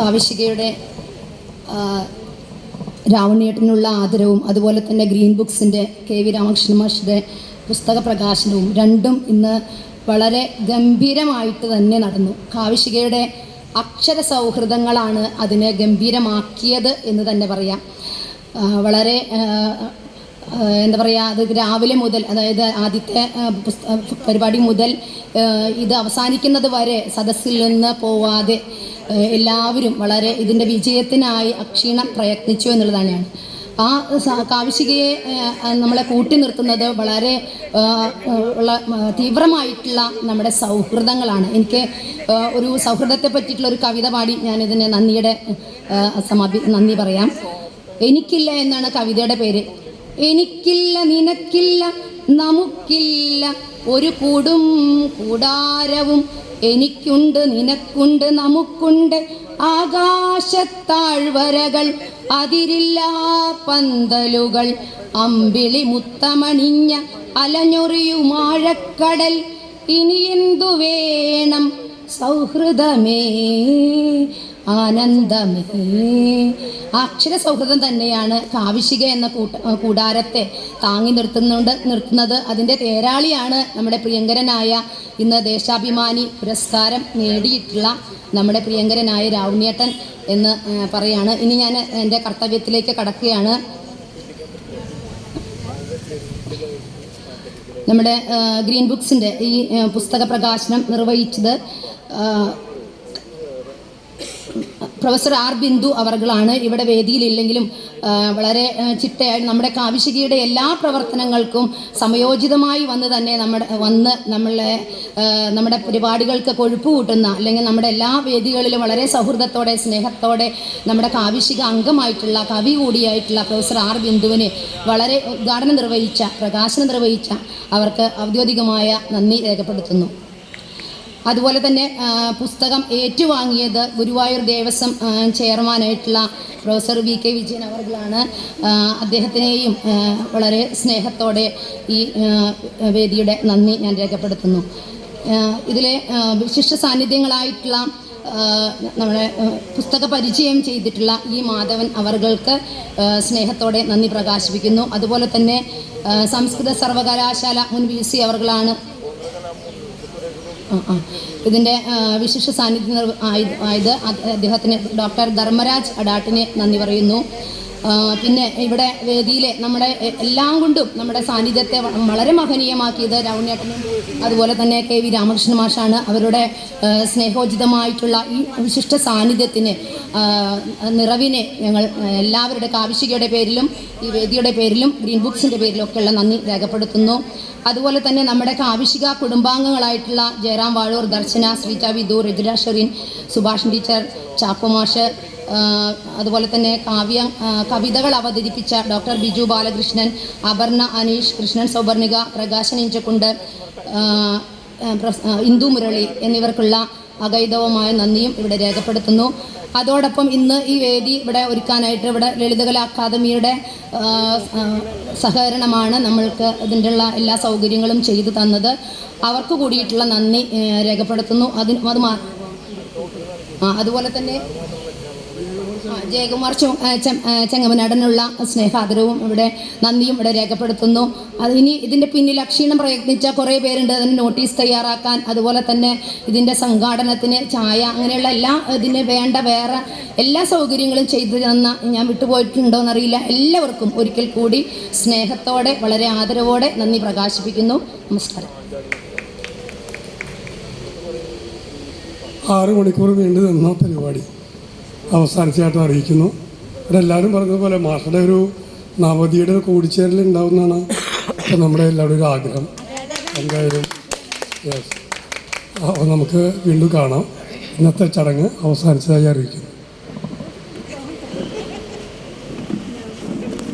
കാവിശികയുടെ രാവണിയേട്ടനുള്ള ആദരവും അതുപോലെ തന്നെ ഗ്രീൻ ബുക്സിന്റെ കെ വി രാമകൃഷ്ണ മാഷിന്റെ പുസ്തക പ്രകാശനവും രണ്ടും ഇന്ന് വളരെ ഗംഭീരമായിട്ട് തന്നെ നടന്നു. കാവിശികയുടെ അക്ഷര സൗഹൃദങ്ങളാണ് അതിനെ ഗംഭീരമാക്കിയത് എന്ന് തന്നെ പറയാം. വളരെ എന്താ പറയുക അത് രാവിലെ മുതൽ അതായത് ആദ്യത്തെ പരിപാടി മുതൽ ഇത് അവസാനിക്കുന്നത് വരെ സദസ്സിൽ നിന്ന് പോവാതെ എല്ലാവരും വളരെ ഇതിന്റെ വിജയത്തിനായി അക്ഷീണം പ്രയത്നിച്ചു എന്നുള്ളതാണ്. ആ സ- കാവിശികയെ നമ്മളെ കൂട്ടി നിർത്തുന്നത് വളരെ ഉള്ള തീവ്രമായിട്ടുള്ള നമ്മുടെ സൗഹൃദങ്ങളാണ്. എനിക്ക് ഒരു സൗഹൃദത്തെ പറ്റിയിട്ടുള്ള ഒരു കവിത പാടി ഞാനിതിനെ നന്ദിയുടെ ആ, സമാപി നന്ദി പറയാം. എനിക്കില്ല എന്നാണ് കവിതയുടെ പേര്. എനിക്കില്ല നിനക്കില്ല നമുക്കില്ല. ഒരു കൂടും കൂടാരവും എനിക്കുണ്ട് നിനക്കുണ്ട് നമുക്കുണ്ട്. ആകാശത്താഴ്വരകൾ അതിരില്ലാ പന്തലുകൾ. അമ്പിളി മുത്തമണിഞ്ഞ അലഞ്ഞൊറിയുമാഴക്കടൽ ഇനി എന്തു വേണം? സൗഹൃദമേ. ആനന്ദമേ. അക്ഷര സൗഹൃദം തന്നെയാണ് കാവിശിക എന്ന കൂട്ട കൂടാരത്തെ താങ്ങി നിർത്തുന്നുണ്ട് നിർത്തുന്നത്. അതിന്റെ തേരാളിയാണ് നമ്മുടെ പ്രിയങ്കരനായ ഇന്ന് ദേശാഭിമാനി പുരസ്കാരം നേടിയിട്ടുള്ള നമ്മുടെ പ്രിയങ്കരനായ രാവുണ്യേട്ടൻ എന്ന് പറയാണ്. ഇനി ഞാൻ എന്റെ കർത്തവ്യത്തിലേക്ക് കടക്കുകയാണ്. നമ്മുടെ ഗ്രീൻ ബുക്സിന്റെ ഈ പുസ്തക പ്രകാശനം നിർവഹിച്ചത് പ്രൊഫസർ ആർ ബിന്ദു അവർകളാണ് ഇവിടെ വേദിയിലില്ലെങ്കിലും വളരെ ചിട്ടയായി നമ്മുടെ കാവിശികയുടെ എല്ലാ പ്രവർത്തനങ്ങൾക്കും സമയോചിതമായി വന്ന് തന്നെ നമ്മുടെ വന്ന് നമ്മളെ നമ്മുടെ പരിപാടികൾക്ക് കൊഴുപ്പ് കൂട്ടുന്ന അല്ലെങ്കിൽ നമ്മുടെ എല്ലാ വേദികളിലും വളരെ സൗഹൃദത്തോടെ സ്നേഹത്തോടെ നമ്മുടെ കാവിശിക അംഗമായിട്ടുള്ള കവി കൂടിയായിട്ടുള്ള പ്രൊഫസർ ആർ ബിന്ദുവിനെ വളരെ ഉദ്ഘാടനം നിർവഹിച്ച പ്രകാശനം നിർവഹിച്ച അവർക്ക് ഔദ്യോഗികമായ നന്ദി രേഖപ്പെടുത്തുന്നു. അതുപോലെ തന്നെ പുസ്തകം ഏറ്റുവാങ്ങിയത് ഗുരുവായൂർ ദേവസ്വം ചെയർമാനായിട്ടുള്ള പ്രൊഫസർ വി കെ വിജയൻ അവർകളാണ് അദ്ദേഹത്തിനെയും വളരെ സ്നേഹത്തോടെ ഈ വേദിയുടെ നന്ദി ഞാൻ രേഖപ്പെടുത്തുന്നു. ഇതിലെ വിശിഷ്ട സാന്നിധ്യങ്ങളായിട്ടുള്ള നമ്മുടെ പുസ്തക പരിചയം ചെയ്തിട്ടുള്ള ഈ മാധവൻ അവർകൾക്ക് സ്നേഹത്തോടെ നന്ദി പ്രകാശിപ്പിക്കുന്നു. അതുപോലെ തന്നെ സംസ്കൃത സർവകലാശാല മുൻ വി സി അവർകളാണ് വിശിഷ വിശിഷ്ട സാന്നിധ്യം ആയത് അദ്ദേഹത്തിന് ഡോക്ടർ ധർമ്മരാജ് അഡാട്ടിനെ നന്ദി പറയുന്നു. പിന്നെ ഇവിടെ വേദിയിലെ നമ്മുടെ എല്ലാം കൊണ്ടും നമ്മുടെ സാന്നിധ്യത്തെ വളരെ മഹനീയമാക്കിയത് രൗണ്യേട്ടനും അതുപോലെ തന്നെ കെ വി രാമകൃഷ്ണ മാഷാണ്. അവരുടെ സ്നേഹോചിതമായിട്ടുള്ള ഈ വിശിഷ്ട സാന്നിധ്യത്തിന് നിറവിനെ ഞങ്ങൾ എല്ലാവരുടെ കാവിശികയുടെ പേരിലും ഈ വേദിയുടെ പേരിലും ഗ്രീൻ ബുക്സിന്റെ പേരിലും ഒക്കെയുള്ള നന്ദി രേഖപ്പെടുത്തുന്നു. അതുപോലെ തന്നെ നമ്മുടെ കാവിശിക കുടുംബാംഗങ്ങളായിട്ടുള്ള ജയറാം വാഴൂർ ദർശന ശ്രീജ വിദു രജുല ഷെറിൻ സുഭാഷ് ടീച്ചർ ചാക്കോ മാഷ് അതുപോലെ തന്നെ കാവ്യ കവിതകൾ അവതരിപ്പിച്ച ഡോക്ടർ ബിജു ബാലകൃഷ്ണൻ അപർണ അനീഷ് കൃഷ്ണൻ സൗവർണിക പ്രകാശൻ ഇഞ്ചക്കുണ്ട് ഇന്ദു മുരളി എന്നിവർക്കുള്ള അഗൈതവമായ നന്ദിയും ഇവിടെ രേഖപ്പെടുത്തുന്നു. അതോടൊപ്പം ഇന്ന് ഈ വേദി ഇവിടെ ഒരുക്കാനായിട്ട് ഇവിടെ ലളിതകലാ അക്കാദമിയുടെ സഹകരണമാണ് നമ്മൾക്ക് ഇതിന്റെയുള്ള എല്ലാ സൗകര്യങ്ങളും ചെയ്തു തന്നത്. അവർക്ക് കൂടിയിട്ടുള്ള നന്ദി രേഖപ്പെടുത്തുന്നു. അതിന് അത് അതുപോലെ തന്നെ ജയകുമാർ ചെങ്ങമനാടനുള്ള സ്നേഹാദരവും ഇവിടെ നന്ദിയും ഇവിടെ രേഖപ്പെടുത്തുന്നു. അത് ഇനി ഇതിന്റെ പിന്നിൽ അക്ഷീണം പ്രയത്നിച്ച കുറേ പേരുണ്ട്. അതിന് നോട്ടീസ് തയ്യാറാക്കാൻ അതുപോലെ തന്നെ ഇതിന്റെ സംഘാടനത്തിന് ചായ അങ്ങനെയുള്ള എല്ലാ ഇതിന് വേണ്ട വേറെ എല്ലാ സൗകര്യങ്ങളും ചെയ്തു തന്ന ഞാൻ വിട്ടുപോയിട്ടുണ്ടോ എന്നറിയില്ല എല്ലാവർക്കും ഒരിക്കൽ കൂടി സ്നേഹത്തോടെ വളരെ ആദരവോടെ നന്ദി പ്രകാശിപ്പിക്കുന്നു. നമസ്കാരം. ആറ് മണിക്കൂർ നീണ്ടു നിന്ന പരിപാടി. അവസാനിച്ചായിട്ട് അറിയിക്കുന്നു. അവരെല്ലാവരും പറഞ്ഞതുപോലെ മാഷയുടെ ഒരു നവതിയുടെ ഒരു കൂടിച്ചേരൽ ഉണ്ടാവുന്നതാണ് ഇപ്പം നമ്മുടെ എല്ലാവരുടെ ഒരു ആഗ്രഹം. എന്തായാലും യെസ് അപ്പോൾ നമുക്ക് വീണ്ടും കാണാം. ഇന്നത്തെ ചടങ്ങ് അവസാനിച്ചതായി അറിയിക്കുന്നു.